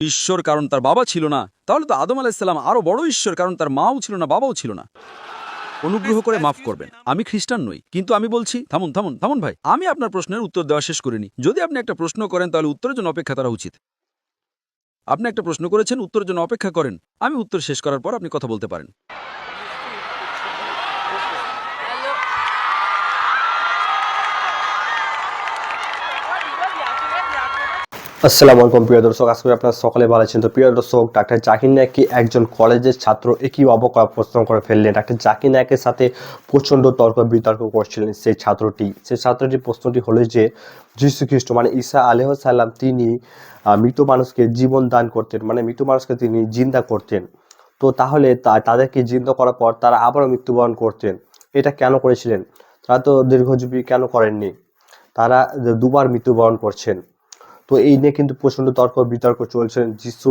ঈশ্বর কারণ তার বাবা ছিল না, তাহলে তো আদম আলাইসাল্লাম আরও বড় ঈশ্বর, কারণ তার মাও ছিল না, বাবাও ছিল না। অনুগ্রহ করে মাফ করবেন, আমি খ্রিস্টান নই, কিন্তু আমি বলছি, থামুন থামুন থামুন ভাই, আমি আপনার প্রশ্নের উত্তর দেওয়া শেষ করিনি, যদি আপনি একটা প্রশ্ন করেন তাহলে উত্তরের জন্য অপেক্ষা করা উচিত। আপনি একটা প্রশ্ন করেছেন, উত্তরের জন্য অপেক্ষা করেন, আমি উত্তর শেষ করার পর আপনি কথা বলতে পারেন। আসসালামু আলাইকুম, প্রিয় দর্শক। আজকে আপনারা সকালে ভালো আছেন। তো প্রিয় দর্শক, ডাক্তার জাকির নায়ককে একজন কলেজের ছাত্র একই অবক প্রশ্ন করে ফেললেন। ডাক্তার জাকির নায়কের সাথে প্রচণ্ড তর্ক বিতর্ক করছিলেন সেই ছাত্রটি। সেই ছাত্রটির প্রশ্নটি হলো যে, যীশু খ্রিস্ট মানে ঈসা আলহ তিনি মৃত মানুষকে জীবন দান করতেন মানে মৃত মানুষকে তিনি জিন্দা করতেন। তো তাহলে তাদেরকে জিন্দা করার পর তারা আবারও মৃত্যুবরণ করতেন। এটা কেন করেছিলেন? তারা তো দীর্ঘজীবী কেন করেননি? তারা দুবার মৃত্যুবরণ করছেন। তো এই নিয়ে কিন্তু প্রচণ্ড তর্ক বিতর্ক চলছে যিশু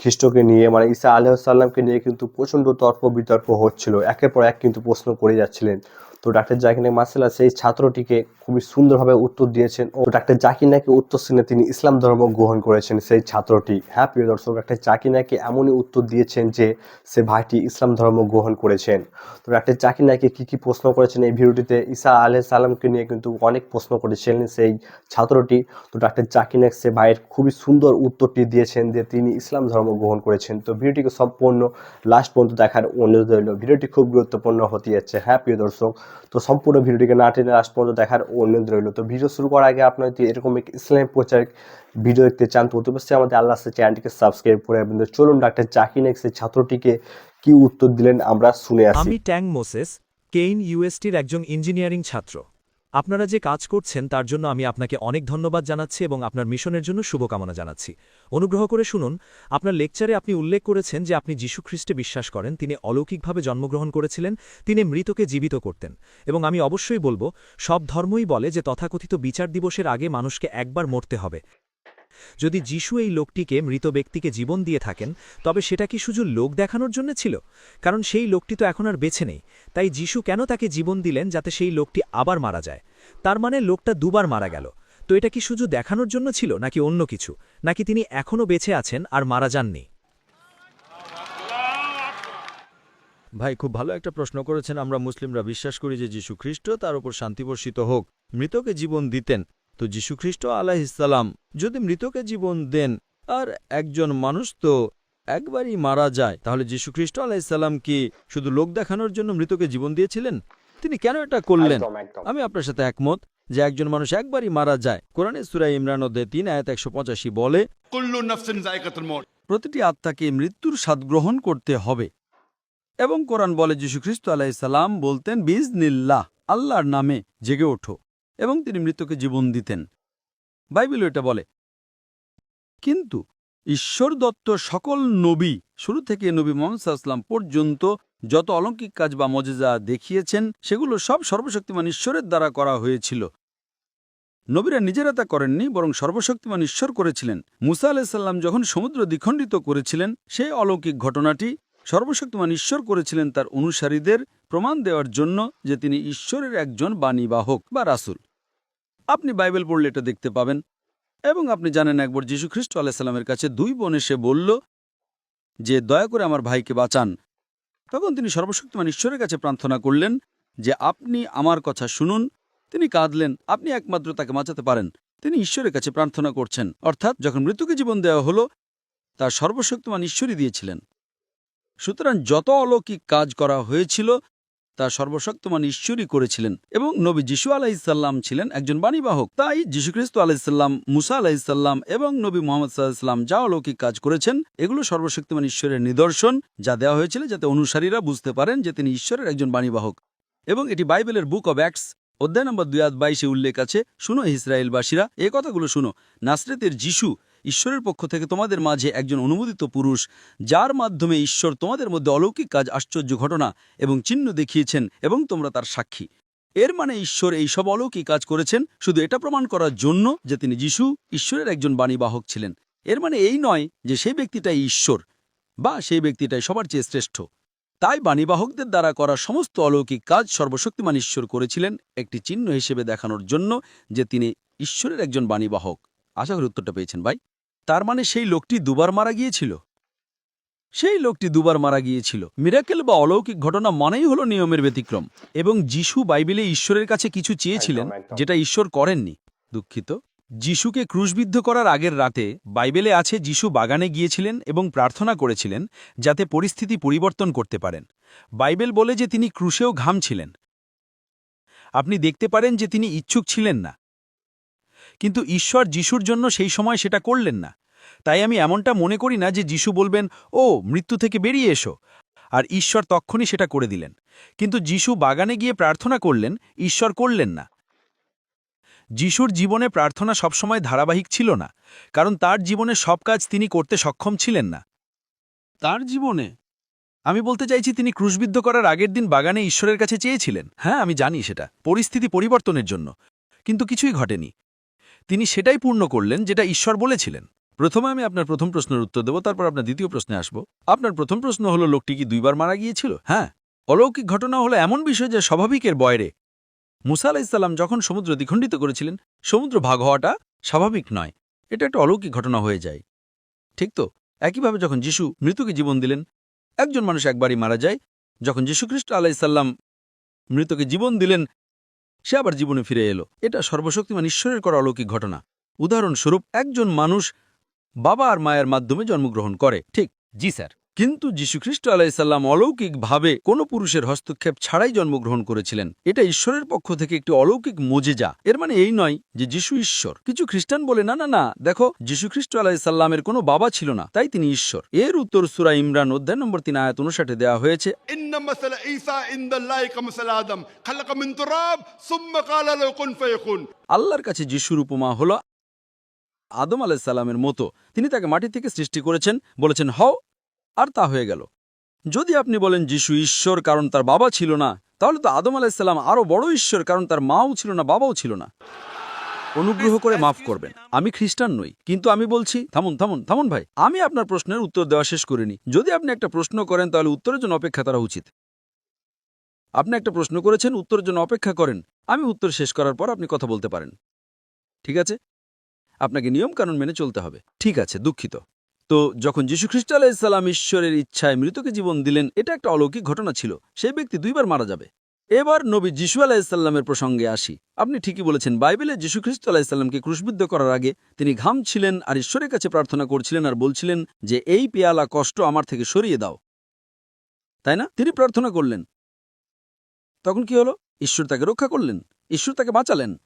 খ্রিস্টকে নিয়ে। মানে ঈসা আলহামকে নিয়ে কিন্তু প্রচণ্ড তর্ক বিতর্ক হচ্ছিল। একের পর এক কিন্তু প্রশ্ন করে যাচ্ছিলেন। তো ডাক্তার জাকির নাইক মাসাল্লাহ সেই ছাত্রটিকে খুবই সুন্দরভাবে উত্তর দিয়েছেন ও ডাক্তার জাকির নাইকে উত্তর শুনে তিনি ইসলাম ধর্ম গ্রহণ করেছেন সেই ছাত্রটি। হ্যাঁ প্রিয় দর্শক, ডাক্তার জাকির নাইকে এমনই উত্তর দিয়েছেন যে সে ভাইটি ইসলাম ধর্ম গ্রহণ করেছেন। তো ডাক্তার জাকির নাইকে কী কী প্রশ্ন করেছেন এই ভিডিওটিতে? ঈসা আলহ সালামকে নিয়ে কিন্তু অনেক প্রশ্ন করেছিলেন সেই ছাত্রটি। তো ডাক্তার জাকির নাইক সে ভাইয়ের খুবই সুন্দর উত্তরটি দিয়েছেন যে তিনি ইসলাম ধর্ম গ্রহণ করেছেন। তো ভিডিওটিকে সম্পূর্ণ লাস্ট পর্যন্ত দেখার অনুরোধ রইল। ভিডিওটি খুব গুরুত্বপূর্ণ হতে যাচ্ছে। হ্যাঁ প্রিয় দর্শক তো সম্পূর্ণ ভিডিওটিকে না টেনে লাস্ট পর্যন্ত দেখার অনুরোধ রইল। তো ভিডিও শুরু করার আগে আপনার যদি এরকম এক ইসলামিক প্রচারিক ভিডিও দেখতে চান, তো অবশ্যই আমাদের আল্লাহ চ্যানেলটিকে সাবস্ক্রাইব করে এবং চলুন ডাক্তার জাকির এক্সের ছাত্রটিকে কি উত্তর দিলেন আমরা শুনে আসি। আমি ট্যাং মোসেস, কেইন ইউএসটির একজন ইঞ্জিনিয়ারিং ছাত্র। আপনারা যে কাজ করছেন তার জন্য আমি আপনাকে অনেক ধন্যবাদ জানাচ্ছি এবং আপনার মিশনের জন্য শুভকামনা জানাচ্ছি। অনুগ্রহ করে শুনুন, আপনার লেকচারে আপনি উল্লেখ করেছেন যে আপনি যীশু খ্রিস্টে বিশ্বাস করেন, তিনি অলৌকিকভাবে জন্মগ্রহণ করেছিলেন, তিনি মৃতকে জীবিত করতেন এবং আমি অবশ্যই বলব, সব ধর্মই বলে যে তথাকথিত বিচার দিবসের আগে মানুষকে একবার মরতে হবে। যদি যিশু এই লোকটিকে মৃত ব্যক্তিকে জীবন দিয়ে থাকেন, তবে সেটা কি শুধু লোক দেখানোর জন্য ছিল? কারণ সেই লোকটি তো এখন আর বেছে নেই। তাই যিশু কেন তাকে জীবন দিলেন যাতে সেই লোকটি আবার মারা যায়? তার মানে লোকটা দুবার মারা গেল। তো এটা কি শুধু দেখানোর জন্য ছিল, নাকি অন্য কিছু? নাকি তিনি এখনও বেঁচে আছেন আর মারা যাননি? ভাই, খুব ভালো একটা প্রশ্ন করেছেন। আমরা মুসলিমরা বিশ্বাস করি যে যীশু খ্রিস্ট, তার উপর শান্তিবর্ষিত হোক। মৃতকে জীবন দিতেন তো যীশু খ্রিস্ট আলাহিসাল্লাম যদি মৃতকে জীবন দেন আর একজন মানুষ তো একবারই মারা যায় তাহলে যীশু খ্রিস্ট আলাহিসাল্লাম কি শুধু লোক দেখানোর জন্য মৃতকে জীবন দিয়েছিলেন? তিনি কেন এটা করলেন। আমি আপনার সাথে একমত যে একজন মানুষ একবারই মারা যায়। কোরআনে সুরাই ইমরান অধ্যায় তিন আয়াত একশো পঁচাশি বলে কুল্লু নফসিন জায়গাতুল মউত প্রতিটি আত্মাকে মৃত্যুর স্বাদ গ্রহণ করতে হবে। এবং কোরআন বলে যীশুখ্রিস্ট আলাইসাল্লাম বলতেন বিজনিল্লাহ আল্লাহর নামে জেগে ওঠো। এবং তিনি মৃত্যুকে জীবন দিতেন। বাইবেল এটা বলে। কিন্তু ঈশ্বর দত্ত সকল নবী, শুরু থেকে নবী মোহাম্মদ সাল্লাম পর্যন্ত যত অলৌকিক কাজ বা মজেজা দেখিয়েছেন, সেগুলো সব সর্বশক্তিমান ঈশ্বরের দ্বারা করা হয়েছিল। নবীরা নিজেরা তা করেননি, বরং সর্বশক্তিমান ঈশ্বর করেছিলেন। মুসা আলাইসাল্লাম যখন সমুদ্র দ্বিখণ্ডিত করেছিলেন, সেই অলৌকিক ঘটনাটি সর্বশক্তিমান ঈশ্বর করেছিলেন তার অনুসারীদের প্রমাণ দেওয়ার জন্য যে তিনি ঈশ্বরের একজন বাণীবাহক বা রাসুল। আপনি বাইবেল পড়লে এটা দেখতে পাবেন এবং আপনি জানেন একবার যীশুখ্রিস্ট আলাইসাল্লামের কাছে দুই বোন এসে বলল, যে দয়া করে আমার ভাইকে বাঁচান। তখন তিনি সর্বশক্তিমান ঈশ্বরের কাছে প্রার্থনা করলেন যে আপনি আমার কথা শুনুন। তিনি কাঁদলেন, আপনি একমাত্র তাকে বাঁচাতে পারেন। তিনি ঈশ্বরের কাছে প্রার্থনা করছেন। অর্থাৎ যখন মৃত্যুকে জীবন দেওয়া হলো, তার সর্বশক্তিমান ঈশ্বরই দিয়েছিলেন। সুতরাং যত অলৌকিক কাজ করা হয়েছিল তা সর্বশক্তমান ঈশ্বরই করেছিলেন এবং নবী যিশু আলাইসাল্লাম ছিলেন একজন বাণীবাহক। তাই যীশুখ্রিস্ত আলাইসাল্লাম মুসা আলাইসাল্লাম এবং নবী মোহাম্মদ সাল্লাহাম যা অলৌকিক কাজ করেছেন, এগুলো সর্বশক্তিমান ঈশ্বরের নিদর্শন যা দেওয়া হয়েছিল যাতে অনুসারীরা বুঝতে পারেন যে তিনি ঈশ্বরের একজন বাণীবাহক। এবং এটি বাইবেলের বুক অব অ্যাক্টস, অধ্যায় নম্বর দুই হাত বাইশে উল্লেখ আছে, শুনো ইসরায়েলবাসীরা, এ কথাগুলো শুনো, নাসরেতের যিশু ঈশ্বরের পক্ষ থেকে তোমাদের মাঝে একজন অনুমোদিত পুরুষ, যার মাধ্যমে ঈশ্বর তোমাদের মধ্যে অলৌকিক কাজ, আশ্চর্য ঘটনা এবং চিহ্ন দেখিয়েছেন এবং তোমরা তার সাক্ষী। এর মানে ঈশ্বর এই সব অলৌকিক কাজ করেছেন, শুধু এটা প্রমাণ করার জন্য যে তিনি যিশু ঈশ্বরের একজন বাণীবাহক ছিলেন। এর মানে এই নয় যে সেই ব্যক্তিটাই ঈশ্বর, বা সেই ব্যক্তিটাই সবার চেয়ে শ্রেষ্ঠ। তাই বাণীবাহকদের দ্বারা করা সমস্ত অলৌকিক কাজ সর্বশক্তিমান ঈশ্বর করেছিলেন, একটি চিহ্ন হিসেবে দেখানোর জন্য যে তিনি ঈশ্বরের একজন বাণীবাহক। আশা করি উত্তরটা পেয়েছেন ভাই। তার মানে সেই লোকটি দুবার মারা গিয়েছিল? সেই লোকটি দুবার মারা গিয়েছিল। মিরাকেল বা অলৌকিক ঘটনা মানেই হলো নিয়মের ব্যতিক্রম এবং যিশু বাইবেলে ঈশ্বরের কাছে কিছু চেয়েছিলেন। যেটা ঈশ্বর করেননি। দুঃখিত। যিশুকে ক্রুশবিদ্ধ করার আগের রাতে বাইবেলে আছে যিশু বাগানে গিয়েছিলেন এবং প্রার্থনা করেছিলেন যাতে পরিস্থিতি পরিবর্তন করতে পারেন। বাইবেল বলে যে তিনি ক্রুশেও ঘামছিলেন আপনি দেখতে পারেন যে তিনি ইচ্ছুক ছিলেন না। কিন্তু ঈশ্বর যিশুর জন্য সেই সময় সেটা করলেন না। তাই আমি এমনটা মনে করি না যে যিশু বলবেন ও মৃত্যু থেকে বেরিয়ে এসো। আর ঈশ্বর তক্ষণই সেটা করে দিলেন। কিন্তু যিশু বাগানে গিয়ে প্রার্থনা করলেন ঈশ্বর করলেন না। যিশুর জীবনে প্রার্থনা সবসময় ধারাবাহিক ছিল না কারণ তার জীবনে সব কাজ তিনি করতে সক্ষম ছিলেন না। তার জীবনে? আমি বলতে চাইছি তিনি ক্রুশবিদ্ধ করার আগের দিন বাগানে ঈশ্বরের কাছে চেয়েছিলেন। হ্যাঁ আমি জানি সেটা। পরিস্থিতি পরিবর্তনের জন্য। কিন্তু কিছুই ঘটেনি। তিনি সেটাই পূর্ণ করলেন যেটা ঈশ্বর বলেছিলেন। প্রথমে আমি আপনার প্রথম প্রশ্নের উত্তর দেব, তারপর আপনার দ্বিতীয় প্রশ্নে আসব। আপনার প্রথম প্রশ্ন হলো, লোকটি কি দুইবার মারা গিয়েছিল? হ্যাঁ। অলৌকিক ঘটনা হলো এমন বিষয় যে স্বাভাবিকের বয়রে। মুসা আলাইসাল্লাম যখন সমুদ্র দ্বিখণ্ডিত করেছিলেন, সমুদ্র ভাগ হওয়াটা স্বাভাবিক নয়। এটা একটা অলৌকিক ঘটনা হয়ে যায়। ঠিক তো? একইভাবে যখন যিশু মৃত্যুকে জীবন দিলেন, একজন মানুষ একবারই মারা যায়। যখন যীশুখ্রিস্ট আলাইসাল্লাম মৃতকে জীবন দিলেন সে আবার জীবনে ফিরে এলো। এটা সর্বশক্তিমান ঈশ্বরের করা অলৌকিক ঘটনা। উদাহরণস্বরূপ, একজন মানুষ বাবা আর মায়ের মাধ্যমে জন্মগ্রহণ করে। ঠিক, জি স্যার। কিন্তু যীশুখ্রিস্ট আলাইসাল্লাম অলৌকিকভাবে কোনো পুরুষের হস্তক্ষেপ ছাড়াই জন্মগ্রহণ করেছিলেন। এটা ঈশ্বরের পক্ষ থেকে একটি অলৌকিক মোজেজা। এর মানে এই নয় যে যিশু ঈশ্বর। কিছু খ্রিস্টান বলে না না না দেখো যীশুখ্রিস্ট আলাইসাল্লামের কোনো বাবা ছিল না তাই তিনি ঈশ্বর। এর উত্তর সুরা ইমরান অধ্যায় নম্বর তিন আয়াত অনুষাটে দেওয়া হয়েছে আল্লাহর কাছে যিশুর উপমা হল আদম আলাইসাল্লামের মতো। তিনি তাকে মাটি থেকে সৃষ্টি করেছেন বলেছেন হও আর তা হয়ে গেল। যদি আপনি বলেন যিশু ঈশ্বর কারণ তার বাবা ছিল না, তাহলে তো আদম আলাইসাল্লাম আরও বড় ঈশ্বর কারণ তার মাও ছিল না, বাবাও ছিল না। অনুগ্রহ করে মাফ করবেন। আমি খ্রিস্টান নই, কিন্তু আমি বলছি, থামুন থামুন থামুন ভাই, আমি আপনার প্রশ্নের উত্তর দেওয়া শেষ করিনি। যদি আপনি একটা প্রশ্ন করেন, তাহলে উত্তরের জন্য অপেক্ষা করা উচিত। আপনি একটা প্রশ্ন করেছেন, উত্তরের জন্য অপেক্ষা করেন। আমি উত্তর শেষ করার পর আপনি কথা বলতে পারেন। ঠিক আছে? আপনাকে নিয়মকানুন মেনে চলতে হবে। ঠিক আছে, দুঃখিত। তো যখন যীশুখ্রিস্ট আলাইসাল্লাম ঈশ্বরের ইচ্ছায় মৃতকে জীবন দিলেন, এটা একটা অলৌকিক ঘটনা ছিল। সেই ব্যক্তি দুইবার মারা যাবে। এবার নবী যিশু আলাইসাল্লামের প্রসঙ্গে আসি। আপনি ঠিকই বলেছেন, বাইবেলে যীশুখ্রিস্ট আলাইসাল্লামকে ক্রুশবিদ্ধ করার আগে তিনি ঘাম ছিলেন আর ঈশ্বরের কাছে প্রার্থনা করছিলেন আর বলছিলেন যে, এই পেয়ালা কষ্ট আমার থেকে সরিয়ে দাও। তাই না? তিনি প্রার্থনা করলেন। তখন কি হলো? ঈশ্বর তাকে রক্ষা করলেন। ঈশ্বর তাকে বাঁচালেন।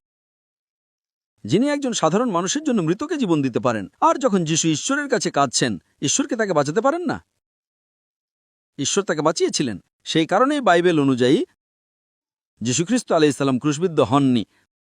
যিনি একজন সাধারণ মানুষের জন্য মৃতকে জীবন দিতে পারেন। আর যখন যিশু ঈশ্বরের কাছে কাঁদছেন, ঈশ্বরকে তাকে বাঁচাতে পারেন না? ঈশ্বর তাকে বাঁচিয়েছিলেন। সেই কারণেই বাইবেল অনুযায়ী যীশুখ্রিস্ট আলাইসাল্লাম ক্রুশবিদ্ধ হননি।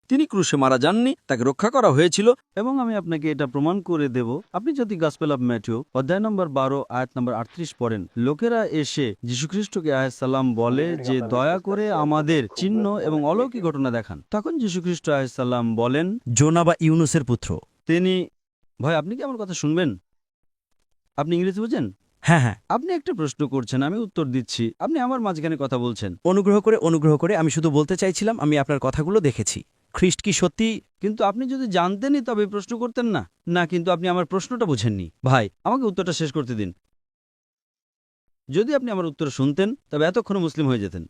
তিনি ক্রুশে মারা যাননি তাকে রক্ষা করা হয়েছিল এবং আমি আপনাকে এটা প্রমাণ করে দেব। আপনি যদি গাসপেল অফ ম্যাথিউ অধ্যায় নম্বর বারো আয়াত নম্বর আটত্রিশ পড়েন লোকেরা এসে যীশুখ্রিস্টকে আয়াসাল্লাম বলে যে দয়া করে আমাদের চিহ্ন এবং অলৌকিক ঘটনা দেখান। তখন যীশুখ্রিস্ট আয়াসাল্লাম বলেন জোনা বা ইউনুসের পুত্র। তিনি ভাই আপনি কি আমার কথা শুনবেন? আপনি ইংরেজি বোঝেন? হ্যাঁ হ্যাঁ। আপনি একটা প্রশ্ন করছেন আমি উত্তর দিচ্ছি। আপনি আমার মাঝখানে কথা বলছেন। অনুগ্রহ করে অনুগ্রহ করে আমি শুধু বলতে চাইছিলাম আমি আপনার কথাগুলো দেখেছি। খ্রিস্ট কি সত্যি? কিন্তু আপনি যদি জানতেনই তবে প্রশ্ন করতেন না। না, কিন্তু আপনি আমার প্রশ্নটা বুঝেননি। ভাই, আমাকে উত্তরটা শেষ করতে দিন। যদি আপনি আমার উত্তর শুনতেন, তবে এতক্ষণ মুসলিম হয়ে যেতেন।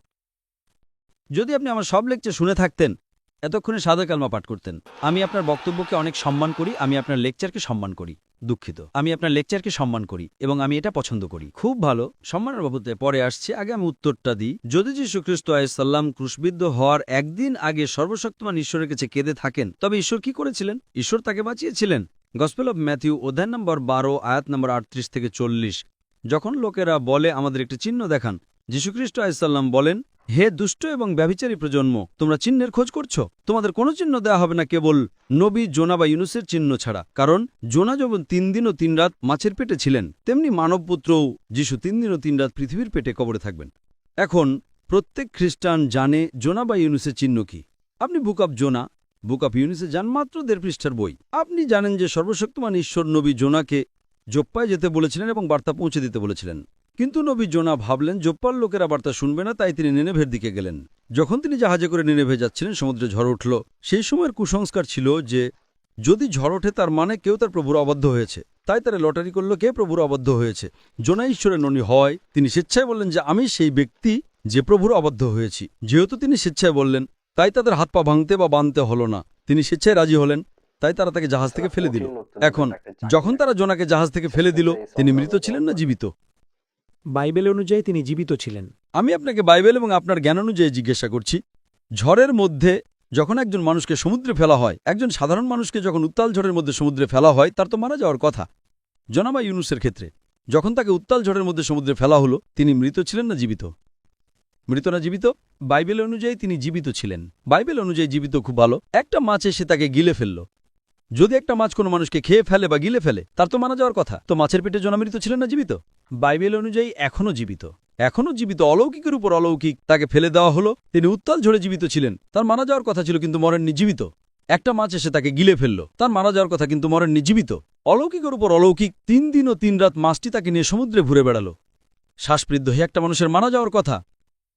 যদি আপনি আমার সব লেকচার শুনে থাকতেন এতক্ষণে সাদা কালমা পাঠ করতেন। আমি আপনার বক্তব্যকে অনেক সম্মান করি, আমি আপনার লেকচারকে সম্মান করি, দুঃখিত। আমি আপনার লেকচারকে সম্মান করি এবং আমি এটা পছন্দ করি। খুব ভালো। সম্মানের বাবদে পরে আসছে, আগে আমি উত্তরটা দিই। যদি যীশু খ্রিস্ট আলাইসাল্লাম ক্রুশবিদ্ধ হওয়ার একদিন আগে সর্বশক্তিমান ঈশ্বরের কাছে কেঁদে থাকেন, তবে ঈশ্বর কি করেছিলেন? ঈশ্বর তাকে বাঁচিয়েছিলেন। গসপেল অব ম্যাথিউ, অধ্যায় নম্বর বারো, আয়াত নম্বর আটত্রিশ থেকে চল্লিশ। যখন লোকেরা বলে, আমাদের একটি চিহ্ন দেখান যীশুখ্রিস্ট আলাইসাল্লাম বলেন হে দুষ্ট এবং ব্যভিচারী প্রজন্ম, তোমরা চিহ্নের খোঁজ করছ? তোমাদের কোনো চিহ্ন দেয়া হবে না কেবল নবী জোনা বা ইউনুসের চিহ্ন ছাড়া। কারণ জোনা যেমন তিন দিন ও তিন রাত মাছের পেটে ছিলেন, তেমনি মানবপুত্রও যিশু তিন দিন ও তিন রাত পৃথিবীর পেটে কবরে থাকবেন। এখন প্রত্যেক খ্রিস্টান জানে জোনা বা ইউনুসের চিহ্ন কি। আপনি book of zona, book of ইউনুসে যান মাত্র দেড় পৃষ্ঠার বই। আপনি জানেন যে সর্বশক্তিমান ঈশ্বর নবী জোনাকে জোপ্পায় যেতে বলেছিলেন এবং বার্তা পৌঁছে দিতে বলেছিলেন। কিন্তু নবী জোনা ভাবলেন, জোপ্পার লোকেরা বার্তা শুনবে না, তাই তিনি নেনেভের দিকে গেলেন। যখন তিনি জাহাজে করে নেনেভে যাচ্ছিলেন, সমুদ্রে ঝড় উঠল। সেই সময়ের কুসংস্কার ছিল যে, যদি ঝড় ওঠে তার মানে কেউ তার প্রভুর অবদ্ধ হয়েছে। তাই তারা লটারি করল, কে প্রভুর অবদ্ধ হয়েছে? জোনা ঈশ্বরের ননী হয় তিনি স্বেচ্ছায় বললেন যে, আমি সেই ব্যক্তি যে প্রভুর অবদ্ধ হয়েছি। যেহেতু তিনি স্বেচ্ছায় বললেন, তাই তাদের হাত পা ভাঙতে বা বাঁধতে হলো না। তিনি স্বেচ্ছায় রাজি হলেন, তাই তারা তাকে জাহাজ থেকে ফেলে দিল। এখন, যখন তারা জোনাকে জাহাজ থেকে ফেলে দিল, তিনি মৃত ছিলেন না, জীবিত। বাইবেল অনুযায়ী তিনি জীবিত ছিলেন। আমি আপনাকে বাইবেল এবং আপনার জ্ঞান অনুযায়ী জিজ্ঞাসা করছি, ঝড়ের মধ্যে যখন একজন মানুষকে সমুদ্রে ফেলা হয়, একজন সাধারণ মানুষকে যখন উত্তাল ঝড়ের মধ্যে সমুদ্রে ফেলা হয়, তার তো মারা যাওয়ার কথা। জনাবা ইউনুসের ক্ষেত্রে, যখন তাকে উত্তাল ঝড়ের মধ্যে সমুদ্রে ফেলা হলো, তিনি মৃত ছিলেন না জীবিত? মৃত না জীবিত? বাইবেল অনুযায়ী তিনি জীবিত ছিলেন। বাইবেল অনুযায়ী জীবিত খুব ভালো। একটা মাছ এসে তাকে গিলে ফেলল। যদি একটা মাছ কোনো মানুষকে খেয়ে ফেলে বা গিলে ফেলে, তার তো মানা যাওয়ার কথা। তো মাছের পেটে জনামৃত ছিলেন না জীবিত? বাইবেল অনুযায়ী এখনও জীবিত। এখনও জীবিত অলৌকিকের উপর অলৌকিক তাকে ফেলে দেওয়া হলো। তিনি উত্তাল ঝড়ে জীবিত ছিলেন। তার মারা যাওয়ার কথা ছিল কিন্তু মরেননি জীবিত। একটা মাছ এসে তাকে গিলে ফেলল। তার মারা যাওয়ার কথা কিন্তু মরেননি জীবিত। অলৌকিকের উপর অলৌকিক তিন দিন ও তিন রাত মাছটি তাকে নিয়ে সমুদ্রে ঘুরে বেড়ালো। শ্বাসবৃদ্ধ হয়ে একটা মানুষের মারা যাওয়ার কথা।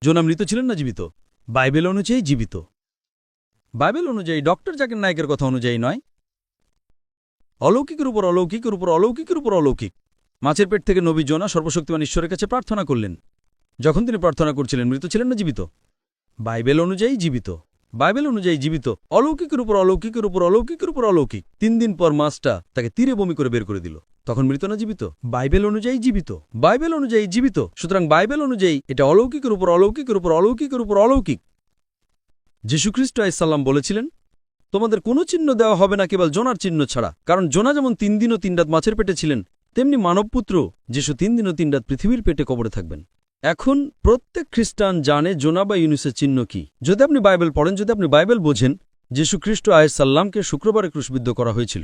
জোনা মৃত ছিলেন না জীবিত। বাইবেল অনুযায়ী জীবিত। বাইবেল অনুযায়ী ডক্টর জাকির নায়কের কথা অনুযায়ী নয়। অলৌকিকের উপর অলৌকিকের উপর অলৌকিকের উপর অলৌকিক। মাছের পেট থেকে নবী জোনা সর্বশক্তিমান ঈশ্বরের কাছে প্রার্থনা করলেন। যখন তিনি প্রার্থনা করছিলেন, মৃত ছিলেন না জীবিত? বাইবেল অনুযায়ী জীবিত। বাইবেল অনুযায়ী জীবিত। অলৌকিকের উপর অলৌকিকের উপর অলৌকিকের উপর অলৌকিক। তিন দিন পর মাছটা তাকে তীরে বমি করে বের করে দিল। তখন মৃত না জীবিত? বাইবেল অনুযায়ী জীবিত। বাইবেল অনুযায়ী জীবিত। সুতরাং বাইবেল অনুযায়ী এটা অলৌকিকের উপর অলৌকিকের উপর অলৌকিকের উপর অলৌকিক। যীশুখ্রিস্ট আইসাল্লাম বলেছিলেন তোমাদের কোনো চিহ্ন দেওয়া হবে না কেবল জোনার চিহ্ন ছাড়া। কারণ জোনা যেমন তিন দিন ও তিন রাত মাছের পেটে ছিলেন, তেমনি মানবপুত্র যিশু তিন দিন ও তিন রাত পৃথিবীর পেটে কবরে থাকবেন। এখন প্রত্যেক খ্রিস্টান জানে জোনা বা ইউনুসের চিহ্ন কি। যদি আপনি বাইবেল পড়েন, যদি আপনি বাইবেল বোঝেন, যীশু খ্রিস্ট আয়সাল্লামকে শুক্রবারে ক্রুশবিদ্ধ করা হয়েছিল।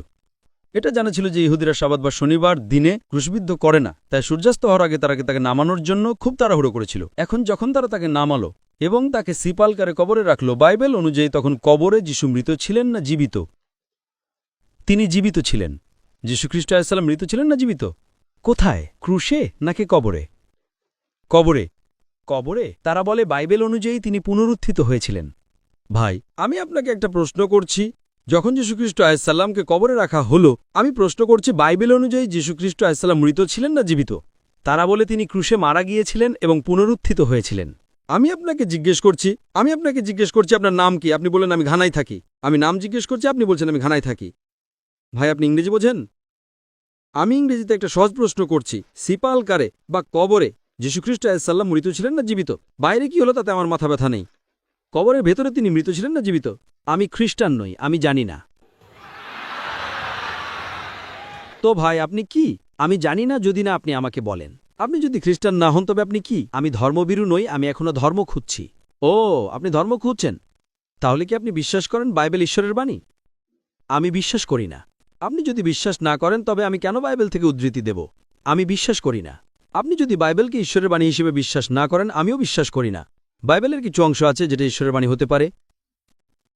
এটা জানা ছিল যে ইহুদিরা সাবাদ বা শনিবার দিনে ক্রুশবিদ্ধ করে না, তাই সূর্যাস্ত হওয়ার আগে তারাকে তাকে নামানোর জন্য খুব তাড়াহুড়ো করেছিল। এখন যখন তারা তাকে নামালো এবং তাকে সিপালকারে কবরে রাখল। বাইবেল অনুযায়ী তখন কবরে যিশু মৃত ছিলেন না জীবিত? তিনি জীবিত ছিলেন। যীশুখ্রিস্ট আলাইসাল্লাম মৃত ছিলেন না জীবিত? কোথায়? ক্রুশে নাকি কবরে? কবরে। কবরে? তারা বলে, বাইবেল অনুযায়ী তিনি পুনরুত্থিত হয়েছিলেন। ভাই, আমি আপনাকে একটা প্রশ্ন করছি। যখন যীশুখ্রিস্ট আলাইসাল্লামকে কবরে রাখা হলো, আমি প্রশ্ন করছি, বাইবেল অনুযায়ী যীশুখ্রিস্ট আয়সাল্লাম মৃত ছিলেন না জীবিত? তারা বলে, তিনি ক্রুশে মারা গিয়েছিলেন এবং পুনরুত্থিত হয়েছিলেন। আমি আপনাকে জিজ্ঞেস করছি, আমি আপনাকে জিজ্ঞেস করছি আপনার নাম কি? আপনি বললেন আমি ঘানায় থাকি। আমি নাম জিজ্ঞেস করছি, আপনি বলছেন আমি ঘানায় থাকি। ভাই, আপনি ইংরেজি বোঝেন? আমি ইংরেজিতে একটা সহজ প্রশ্ন করছি। সিপালকারে বা কবরে যীশুখ্রিস্ট আলাইসাল্লাম মৃত ছিলেন না জীবিত? বাইরে কি হলো তাতে আমার মাথা ব্যথা নেই? কবরের ভেতরে তিনি মৃত ছিলেন না জীবিত? আমি খ্রিস্টান নই, আমি জানি না। তো ভাই, আপনি কি? আমি জানি না, যদি না আপনি আমাকে বলেন। আপনি যদি খ্রিস্টান না হন, তবে আপনি কি? আমি ধর্মবিরু নই, আমি এখনও ধর্ম খুঁজছি। ও, আপনি ধর্ম খুঁজছেন? তাহলে কি আপনি বিশ্বাস করেন বাইবেল ঈশ্বরের বাণী? আমি বিশ্বাস করি না। আপনি যদি বিশ্বাস না করেন, তবে আমি কেন বাইবেল থেকে উদ্ধৃতি দেব? আমি বিশ্বাস করি না। আপনি যদি বাইবেলকে ঈশ্বরের বাণী হিসেবে বিশ্বাস না করেন, আমিও বিশ্বাস করি না। বাইবেলের কিছু অংশ আছে যেটা ঈশ্বরের বাণী হতে পারে।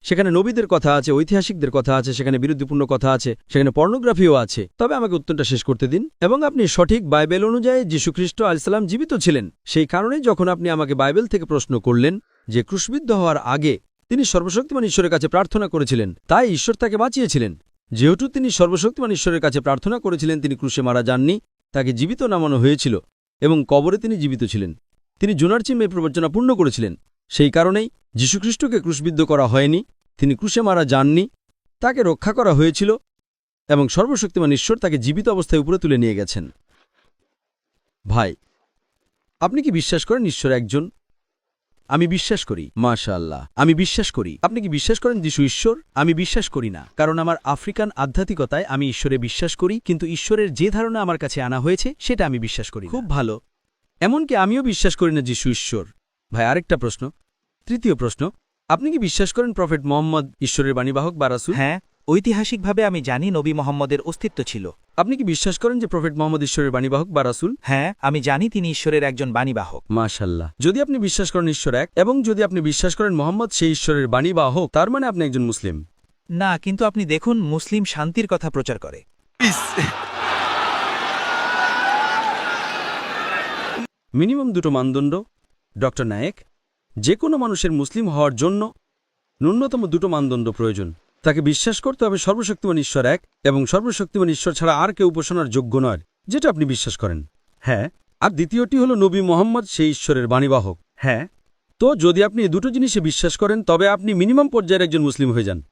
সেখানে নবীদের কথা আছে, ঐতিহাসিকদের কথা আছে, সেখানে বিরুদ্ধপূর্ণ কথা আছে, সেখানে পর্নোগ্রাফিও আছে। তবে আমাকে উত্তরটা শেষ করতে দিন। এবং আপনি সঠিক বাইবেল অনুযায়ী যীশুখ্রিস্ট আলিসাল্লাম জীবিত ছিলেন। সেই কারণেই যখন আপনি আমাকে বাইবেল থেকে প্রশ্ন করলেন যে ক্রুশবিদ্ধ হওয়ার আগে তিনি সর্বশক্তিমান ঈশ্বরের কাছে প্রার্থনা করেছিলেন, তাই ঈশ্বর তাকে বাঁচিয়েছিলেন। যেহেতু তিনি সর্বশক্তিমান ঈশ্বরের কাছে প্রার্থনা করেছিলেন, তিনি ক্রুশে মারা যাননি, তাকে জীবিত নামানো হয়েছিল এবং কবরে তিনি জীবিত ছিলেন। তিনি জোনার চিহ্নে প্রবচনা পূর্ণ করেছিলেন। সেই কারণেই যীশুখ্রিস্টকে ক্রুশবিদ্ধ করা হয়নি তিনি ক্রুশে মারা যাননি তাকে রক্ষা করা হয়েছিল এবং সর্বশক্তিমান ঈশ্বর তাকে জীবিত অবস্থায় উপরে তুলে নিয়ে গেছেন। ভাই আপনি কি বিশ্বাস করেন ঈশ্বর একজন? আমি বিশ্বাস করি মাশাআল্লাহ আমি বিশ্বাস করি। আপনি কি বিশ্বাস করেন যিশু ঈশ্বর? আমি বিশ্বাস করি না কারণ আমার আফ্রিকান আধ্যাত্মিকতায় আমি ঈশ্বরে বিশ্বাস করি কিন্তু ঈশ্বরের যে ধারণা আমার কাছে আনা হয়েছে সেটা আমি বিশ্বাস করি খুব ভালো। এমনকি আমিও বিশ্বাস করি না যিশু ঈশ্বর। ভাই আরেকটা প্রশ্ন। তৃতীয় প্রশ্ন আপনি কি বিশ্বাস করেন প্রফেট মোহাম্মদ ঈশ্বরের বাণীবাহক বা রাসুল? হ্যাঁ ঐতিহাসিকভাবে আমি জানি নবী মোহাম্মদের অস্তিত্ব ছিল। আপনি কি বিশ্বাস করেন যে প্রফেট মোহাম্মদ ঈশ্বরের বাণীবাহক বা রাসুল? হ্যাঁ আমি জানি তিনি ঈশ্বরের একজন বাণীবাহক। মাশাল্লাহ যদি আপনি বিশ্বাস করেন ঈশ্বর এক এবং যদি আপনি বিশ্বাস করেন মোহাম্মদ সেই ঈশ্বরের বাণীবাহক তার মানে আপনি একজন মুসলিম। না কিন্তু আপনি দেখুন মুসলিম শান্তির কথা প্রচার করে। মিনিমাম দুটো মানদণ্ড ডক্টর নায়েক যে কোনো মানুষের মুসলিম হওয়ার জন্য ন্যূনতম দুটো মানদণ্ড প্রয়োজন। তাকে বিশ্বাস করতে হবে সর্বশক্তিমান ঈশ্বর এক এবং সর্বশক্তিমান ঈশ্বর ছাড়া আর কেউ উপাসনার যোগ্য নয়, যেটা আপনি বিশ্বাস করেন। হ্যাঁ আর দ্বিতীয়টি হল নবী মোহাম্মদ, সেই ঈশ্বরের বাণীবাহক। হ্যাঁ তো যদি আপনি এই দুটো জিনিসে বিশ্বাস করেন, তবে আপনি মিনিমাম পর্যায়ের একজন মুসলিম হয়ে যান।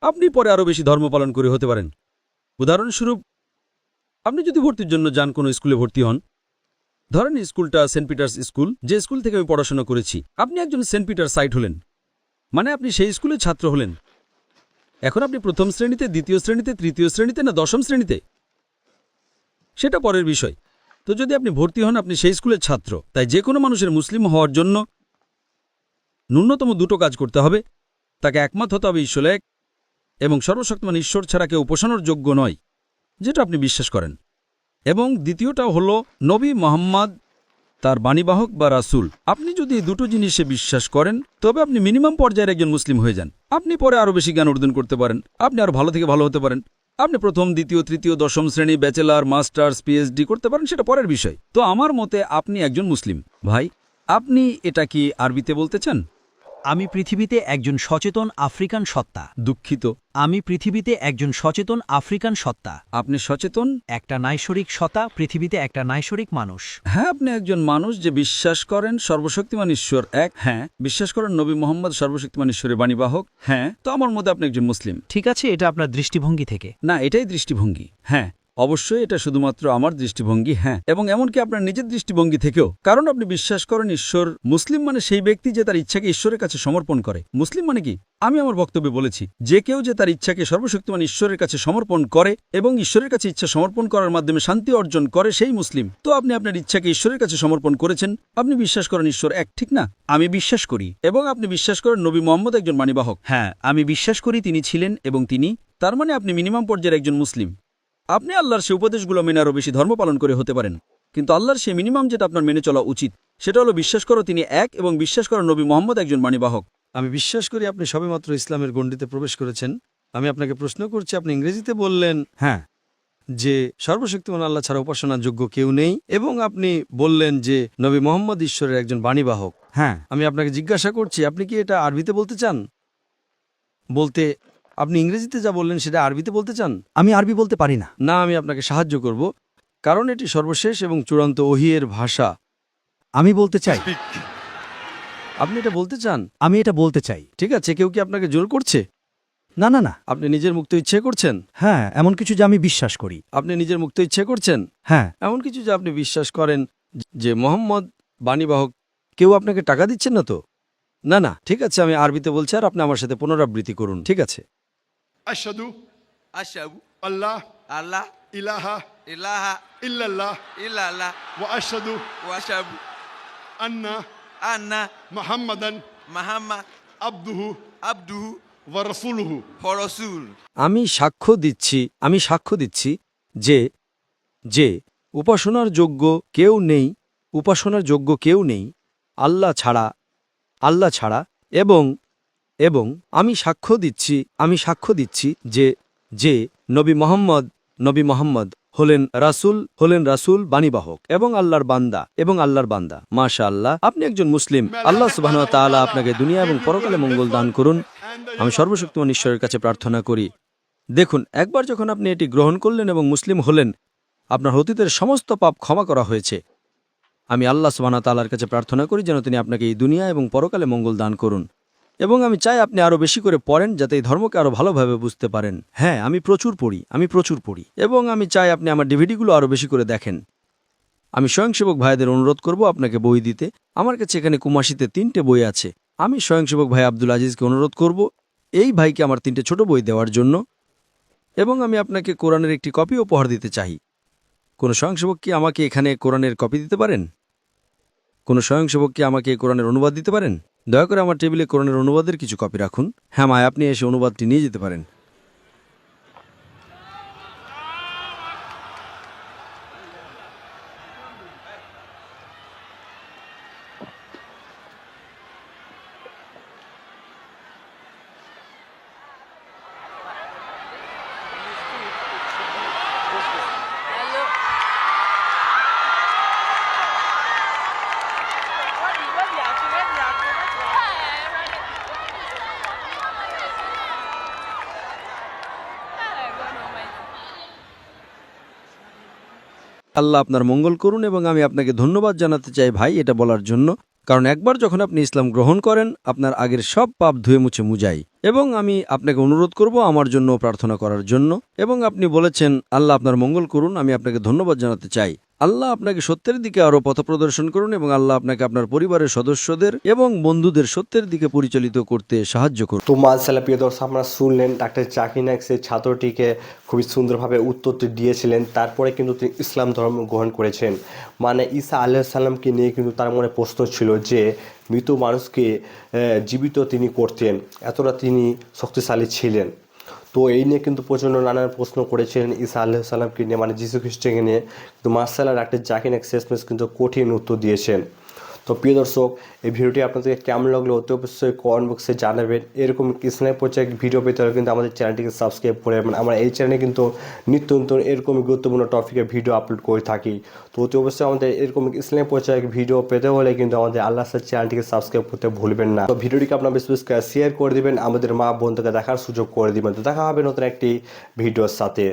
আপনি পরে আরও বেশি ধর্ম পালন করে হতে পারেন। উদাহরণস্বরূপ, আপনি যদি ভর্তির জন্য যান, কোনো স্কুলে ভর্তি হন ধরেন স্কুলটা সেন্ট পিটার্স স্কুল, যে স্কুল থেকে আমি পড়াশোনা করেছি। আপনি একজন সেন্ট পিটার সাইট হলেন। মানে আপনি সেই স্কুলের ছাত্র হলেন। এখন আপনি প্রথম শ্রেণীতে, দ্বিতীয় শ্রেণীতে, তৃতীয় শ্রেণীতে না দশম শ্রেণীতে? সেটা পরের বিষয়। তো যদি আপনি ভর্তি হন, আপনি সেই স্কুলের ছাত্র। তাই যে কোনো মানুষের মুসলিম হওয়ার জন্য ন্যূনতম দুটো কাজ করতে হবে। তাকে একমত হতে হবে ঈশ্বর এক এবং সর্বশক্তিমান ঈশ্বর ছাড়া কেউ উপাসনার যোগ্য নয়, যেটা আপনি বিশ্বাস করেন। এবং দ্বিতীয়টা হল নবী মোহাম্মদ, তার বাণীবাহক বা রাসূল। আপনি যদি এই দুটো জিনিসে বিশ্বাস করেন, তবে আপনি মিনিমাম পর্যায়ের একজন মুসলিম হয়ে যান। আপনি পরে আরও বেশি জ্ঞান অর্জন করতে পারেন। আপনি আরও ভালো থেকে ভালো হতে পারেন। আপনি প্রথম, দ্বিতীয়, তৃতীয়, দশম শ্রেণি, ব্যাচেলার, মাস্টার্স, পিএইচডি করতে পারেন, সেটা পরের বিষয়। তো আমার মতে আপনি একজন মুসলিম। ভাই, আপনি এটা কি আরবিতে বলতে চান? আমি পৃথিবীতে একজন সচেতন আফ্রিকান সত্তা। দুঃখিত। আমি পৃথিবীতে একজন সচেতন আফ্রিকান সত্তা। আপনি সচেতন? একটা নাইসরিক সত্তা পৃথিবীতে একটা নাইসরিক মানুষ। হ্যাঁ আপনি একজন মানুষ যে বিশ্বাস করেন সর্বশক্তিমান ঈশ্বর। এক হ্যাঁ বিশ্বাস করেন নবী মোহাম্মদ সর্বশক্তিমান ঈশ্বরের বাণীবাহক। হ্যাঁ তো আমার মধ্যে আপনি একজন মুসলিম। ঠিক আছে এটা আপনার দৃষ্টিভঙ্গি থেকে। না এটাই দৃষ্টিভঙ্গি। হ্যাঁ অবশ্যই এটা শুধুমাত্র আমার দৃষ্টিভঙ্গি হ্যাঁ। এবং এমনকি আপনার নিজের দৃষ্টিভঙ্গি থেকেও। কারণ আপনি বিশ্বাস করেন ঈশ্বর মুসলিম মানে সেই ব্যক্তি যে তার ইচ্ছাকে ঈশ্বরের কাছে সমর্পণ করে। মুসলিম মানে কি? আমি আমার বক্তব্যে বলেছি, যে কেউ যে তার ইচ্ছাকে সর্বশক্তিমান ঈশ্বরের কাছে সমর্পণ করে এবং ঈশ্বরের কাছে ইচ্ছা সমর্পণ করার মাধ্যমে শান্তি অর্জন করে সেই মুসলিম। তো আপনি আপনার ইচ্ছাকে ঈশ্বরের কাছে সমর্পণ করেছেন। আপনি বিশ্বাস করেন ঈশ্বর এক, ঠিক না? আমি বিশ্বাস করি এবং আপনি বিশ্বাস করেন নবী মোহাম্মদ একজন মানিবাহক হ্যাঁ আমি বিশ্বাস করি তিনি ছিলেন এবং তিনি, তার মানে আপনি মিনিমাম পর্যায়ের একজন মুসলিম। আপনি আল্লাহর সে উপদেশগুলো মেনে আরও বেশি ধর্ম পালন করে হতে পারেন। কিন্তু আল্লাহর সে মিনিমাম যেটা আপনার মেনে চলা উচিত সেটা হলো বিশ্বাস করো তিনি এক এবং বিশ্বাস করো নবী মোহাম্মদ একজন বাণীবাহক। আমি বিশ্বাস করি আপনি সবেমাত্র ইসলামের গণ্ডিতে প্রবেশ করেছেন। আমি আপনাকে প্রশ্ন করছি আপনি ইংরেজিতে বললেন হ্যাঁ। যে সর্বশক্তিমান আল্লাহ ছাড়া উপাসনার যোগ্য কেউ নেই এবং আপনি বললেন যে নবী মোহাম্মদ ঈশ্বরের একজন বাণীবাহক। হ্যাঁ। আমি আপনাকে জিজ্ঞাসা করছি আপনি কি এটা আরবিতে বলতে চান? বলতে আপনি ইংরেজিতে যা বললেন সেটা আরবিতে বলতে চান? আমি আরবি বলতে পারি না। না আমি আপনাকে সাহায্য করব। কারণ এটি সর্বশেষ এবং চূড়ান্ত ওহিয়ের ভাষা। আমি বলতে চাই। আপনি এটা বলতে চান? আমি এটা বলতে চাই। ঠিক আছে কেউ কি আপনাকে জোর করছে? না না না। আপনি নিজের মুক্ত ইচ্ছে করছেন? হ্যাঁ এমন কিছু যে আমি বিশ্বাস করি। আপনি নিজের মুক্ত ইচ্ছে করছেন? হ্যাঁ। এমন কিছু যে আপনি বিশ্বাস করেন যে মোহাম্মদ বাণীবাহক কেউ আপনাকে টাকা দিচ্ছেন না তো? না না ঠিক আছে আমি আরবিতে বলছি আর আপনি আমার সাথে পুনরাবৃত্তি করুন ঠিক আছে? আশাদু আশাবু আল্লাহ আল্লাহ ইলাহা ইলাহা ইল্লাল্লাহ ইল্লাল্লাহ ওয়া আশাদু ওয়া আশাবু আন্না আন্না মুহাম্মাদান মুহাম্মদ আব্দুহু আব্দুহু ওয়া রাসূলুহু ওয়া রাসূল আমি সাক্ষ্য দিচ্ছি আমি সাক্ষ্য দিচ্ছি যে যে উপাসনার যোগ্য কেউ নেই উপাসনার যোগ্য কেউ নেই আল্লাহ ছাড়া আল্লাহ ছাড়া এবং এবং আমি সাক্ষ্য দিচ্ছি, আমি সাক্ষ্য দিচ্ছি যে যে নবী মোহাম্মদ নবী মোহাম্মদ হলেন রাসূল হলেন রাসূল বাণীবাহক এবং আল্লাহর বান্দা, এবং আল্লাহর বান্দা। মাশা আল্লাহ আপনি একজন মুসলিম। আল্লাহ সুবাহ তাআলা আপনাকে দুনিয়া এবং পরকালে মঙ্গল দান করুন। আমি সর্বশক্তিমান ঈশ্বরের কাছে প্রার্থনা করি। দেখুন, একবার যখন আপনি এটি গ্রহণ করলেন এবং মুসলিম হলেন, আপনার অতীতের সমস্ত পাপ ক্ষমা করা হয়েছে। আমি আল্লাহ সুবানা তালার কাছে প্রার্থনা করি যেন তিনি আপনাকে এই দুনিয়া এবং পরকালে মঙ্গল দান করুন। এবং আমি চাই আপনি আরও বেশি করে পড়েন যাতে এই ধর্মকে আরও ভালোভাবে বুঝতে পারেন। হ্যাঁ আমি প্রচুর পড়ি, আমি প্রচুর পড়ি এবং আমি চাই আপনি আমার ডিভিডিগুলো আরও বেশি করে দেখেন। আমি স্বয়ংসেবক ভাইদের অনুরোধ করব আপনাকে বই দিতে। আমার কাছে এখানে কুমাসিতে তিনটে বই আছে। আমি স্বয়ংসেবক ভাই আব্দুল আজিজকে অনুরোধ করব এই ভাইকে আমার তিনটে ছোট বই দেওয়ার জন্য এবং আমি আপনাকে কোরআনের একটি কপি উপহার দিতে চাই। কোনো স্বয়ংসেবক কি আমাকে এখানে কোরআনের কপি দিতে পারেন? কোনো স্বয়ংসেবক কি আমাকে কোরআনের অনুবাদ দিতে পারেন? দয়া করে আমার টেবিলে কোরআনের অনুবাদের কিছু কপি রাখুন। হ্যাঁ মায়, আপনি এসে অনুবাদটি নিয়ে যেতে পারেন। আল্লাহ আপনার মঙ্গল করুন এবং আমি আপনাকে ধন্যবাদ জানাতে চাই ভাই এটা বলার জন্য। কারণ একবার যখন আপনি ইসলাম গ্রহণ করেন, আপনার আগের সব পাপ ধুয়ে মুছে মুজাই। এবং আমি আপনাকে অনুরোধ করব আমার জন্য প্রার্থনা করার জন্য। এবং আপনি বলেছেন, আল্লাহ আপনার মঙ্গল করুন, আমি আপনাকে ধন্যবাদ জানাতে চাই। আল্লাহ আপনাকে সত্যের দিকে আরও পথ প্রদর্শন করুন এবং আল্লাহ আপনাকে আপনার পরিবারের সদস্যদের এবং বন্ধুদের সত্যের দিকে পরিচালিত করতে সাহায্য করুন। তো মানসাল্লাহ প্রিয় দর্শক আপনারা শুনলেন ডাক্তার সেই ছাত্রটিকে খুবই সুন্দরভাবে উত্তরটি দিয়েছিলেন, তারপরে কিন্তু তিনি ইসলাম ধর্ম গ্রহণ করেছেন। মানে ঈসা আল্লাহ সাল্লামকে নিয়ে কিন্তু তার মনে প্রশ্ন ছিল যে মৃত মানুষকে জীবিত তিনি করতেন, এতটা তিনি শক্তিশালী ছিলেন। তো এই নিয়ে কিন্তু প্রচণ্ড নানান প্রশ্ন করেছিলেন ঈসা আল্লাহ সাল্লামকে নিয়ে মানে যীশু খ্রিস্টকে নিয়ে। কিন্তু মার্শাল আর্ট জাকিন শেষমেশ কিন্তু কঠিন উত্তর দিয়েছেন। তো প্রিয় দর্শক, এই ভিডিওটি আপনাদেরকে কেমন লাগল অতি অবশ্যই কমেন্ট বক্সে জানাবেন। এরকম ইসলামের পর্যায়ে ভিডিও পেতে হলে কিন্তু আমাদের চ্যানেলটিকে সাবস্ক্রাইব করে রাখবেন। আমরা এই চ্যানেলে কিন্তু নিত্য নতুন এরকম গুরুত্বপূর্ণ টপিকের ভিডিও আপলোড করে থাকি। তো অতি অবশ্যই আমাদের এরকম ইসলামের পর্যায়ে ভিডিও পেতে হলে কিন্তু আমাদের আল্লাহ চ্যানেলটিকে সাবস্ক্রাইব করতে ভুলবেন না। তো ভিডিওটিকে আপনার বেশি বেশি শেয়ার করে দিবেন। আমাদের মা বোনদেরকে দেখার সুযোগ করে দিবেন। তো দেখা হবে নতুন একটি ভিডিওর সাথে।